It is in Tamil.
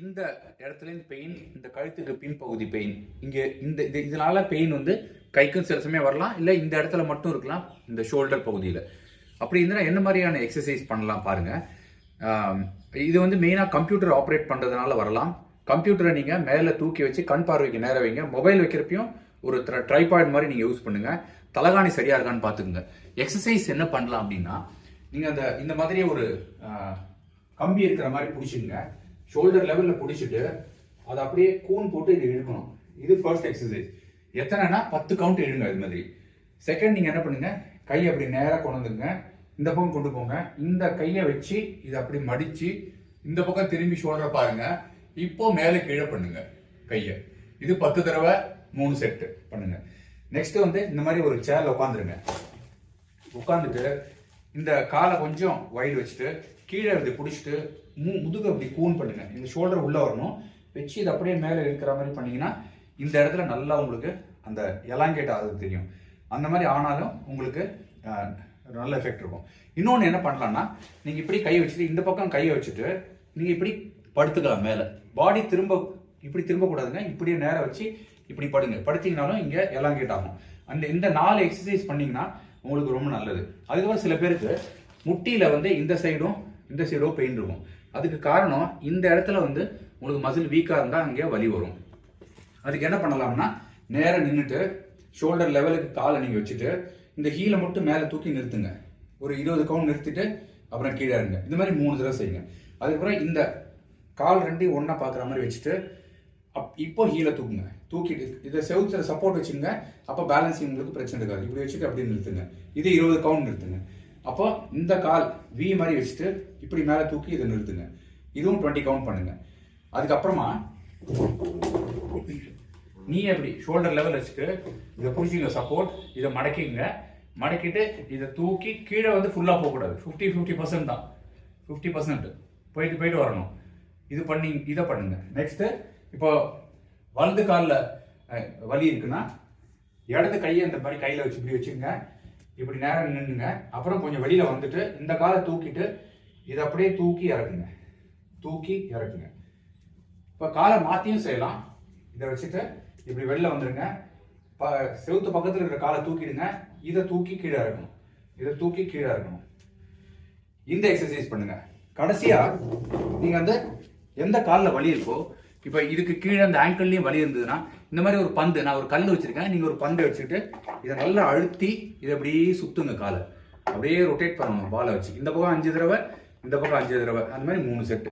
இந்த இடத்துல இருந்து பெயின் இந்த கழுத்துக்கு பின்பகுதி பெயின் இங்கே இந்த இது இதனால பெயின் வந்து கைக்கும் சில சமயம் வரலாம் இல்லை இந்த இடத்துல மட்டும் இருக்கலாம் இந்த ஷோல்டர் பகுதியில். அப்படி இருந்தால் என்ன மாதிரியான எக்ஸசைஸ் பண்ணலாம் பாருங்க. இது வந்து மெயினாக கம்ப்யூட்டர் ஆப்ரேட் பண்ணுறதுனால வரலாம். கம்ப்யூட்டரை நீங்கள் மேலே தூக்கி வச்சு கண் பார்வைக்கு நேரம் வைங்க. மொபைல் வைக்கிறப்பையும் ஒரு ட்ரைபாய்டு மாதிரி நீங்கள் யூஸ் பண்ணுங்கள் தலகாணி சரியாக இருக்கான்னு பார்த்துக்குங்க எக்ஸசைஸ் என்ன பண்ணலாம் அப்படின்னா நீங்கள் அந்த இந்த மாதிரி ஒரு கம்பி இருக்கிற மாதிரி பிடிச்சிங்க ஷோல்டர் லெவலில் பிடிச்சிட்டு அதை அப்படியே கூன் போட்டு இது இழுக்கணும். இது ஃபர்ஸ்ட் எக்ஸசைஸ் எத்தனைனா பத்து கவுண்ட் இழுங்க இது மாதிரி. செகண்ட் நீங்கள் என்ன பண்ணுங்க? கையை அப்படி நேராக கொண்டு வந்துங்க இந்த பக்கம் கொண்டு போங்க. இந்த கையை வச்சு இதை அப்படி மடித்து இந்த பக்கம் திரும்பி ஷோல்டரை பாருங்க. இப்போ மேலே கீழே பண்ணுங்க கையை. இது பத்து தடவை மூணு செட்டு பண்ணுங்க. நெக்ஸ்ட் வந்து இந்த மாதிரி ஒரு சேர்ல உட்காந்துருங்க உட்காந்துட்டு இந்த காலை கொஞ்சம் வைடு வச்சுட்டு கீழே இருந்து பிடிச்சிட்டு மு முதுகு அப்படி கூன் பண்ணுங்க. இந்த ஷோல்டர் உள்ளே வரணும். வச்சு இது அப்படியே மேலே இருக்கிற மாதிரி பண்ணிங்கன்னா இந்த இடத்துல நல்லா உங்களுக்கு அந்த எலாங்கேட் ஆகுது தெரியும். அந்த மாதிரி ஆனாலும் உங்களுக்கு நல்ல எஃபெக்ட் இருக்கும். இன்னொன்று என்ன பண்ணலாம்னா நீங்கள் இப்படி கை வச்சுட்டு இந்த பக்கம் கையை வச்சுட்டு நீங்கள் இப்படி படுத்துக்கலாம் மேலே. பாடி திரும்ப இப்படி திரும்பக்கூடாதுங்க. இப்படியே நேரம் வச்சு இப்படி படுங்க. படுத்தீங்கனாலும் இங்கே எலாங்கேட் ஆகும். அந்த இந்த நாலு எக்ஸசைஸ் பண்ணிங்கன்னா உங்களுக்கு ரொம்ப நல்லது. அதுக்கப்புறம் சில பேருக்கு முட்டியில் வந்து இந்த சைடும் இந்த சைடோ பெயின் இருக்கும். அதுக்கு காரணம் இந்த இடத்துல வந்து உங்களுக்கு மசில் வீக்காக இருந்தால் அங்கே வலி வரும். அதுக்கு என்ன பண்ணலாம்னா நேராக நின்றுட்டு ஷோல்டர் லெவலுக்கு காலை நீங்கள் வச்சுட்டு இந்த ஹீலை மட்டும் மேலே தூக்கி நிறுத்துங்க. ஒரு இருபது கவுண்ட் நிறுத்திட்டு அப்புறம் கீழே இருங்க இந்த மாதிரி மூணு தடவை செய்யுங்க. அதுக்கப்புறம் இந்த கால் ரெண்டையும் ஒன்றா பார்க்குற மாதிரி வச்சுட்டு அப் இப்போ ஹீலை தூக்குங்க. தூக்கிட்டு இதை செவுத்துல சப்போர்ட் வச்சுங்க. அப்போ பேலன்சிங் உங்களுக்கு பிரச்சனை இருக்காது. இப்படி வச்சுட்டு அப்படியே நிறுத்துங்க. இது இருபது கவுண்ட் நிறுத்துங்க. அப்போ இந்த கால் வி மாதிரி வச்சுட்டு இப்படி மேலே தூக்கி இதை நிறுத்துங்க. இதுவும் டுவெண்ட்டி கவுண்ட் பண்ணுங்க. அதுக்கப்புறமா நீ எப்படி ஷோல்டர் லெவல் வச்சுட்டு இதை பிடிச்சிங்க சப்போர்ட் இதை மடக்கிங்க மடக்கிட்டு இதை தூக்கி கீழே வந்து ஃபுல்லாக போகக்கூடாது. ஃபிஃப்டி ஃபிஃப்டி பர்சன்ட் தான். ஃபிஃப்டி பர்சன்ட் போயிட்டு போயிட்டு வரணும். இது பண்ணி இதை பண்ணுங்க. நெக்ஸ்ட்டு இப்போ வலது காலில் வலி இருக்குன்னா இடது கையை இந்த மாதிரி கையில் வச்சு இப்படி வச்சுங்க இப்படி நேரம் நின்றுங்க அப்புறம் கொஞ்சம் வெளியில் வந்துட்டு இந்த காலை தூக்கிட்டு இதை அப்படியே தூக்கி இறக்குங்க. தூக்கி இறக்குங்க. இப்போ காலை மாற்றியும் செய்யலாம். இதை வச்சுட்டு இப்படி வெளில வந்துடுங்க ப செவுத்து பக்கத்தில் இருக்கிற காலை தூக்கிடுங்க. இதை தூக்கி கீழே இறக்கணும். இதை தூக்கி கீழே இறக்கணும். இந்த எக்ஸசைஸ் பண்ணுங்க. கடைசியாக நீங்கள் வந்து எந்த காலில் வலி இருக்கோ இப்போ இதுக்கு கீழே அந்த ஆங்கிள்லயும் வலி இருந்ததுன்னா இந்த மாதிரி ஒரு பந்து நான் ஒரு கல் வச்சிருக்கேன் நீங்க ஒரு பந்தை வச்சுக்கிட்டு இதை நல்லா அழுத்தி இதை அப்படியே சுத்துங்க காலை. அப்படியே ரொட்டேட் பண்ணணும் பாலை வச்சு. இந்த பக்கம் அஞ்சு தடவை இந்த பக்கம் அஞ்சு தடவை. அந்த மாதிரி மூணு செட்டு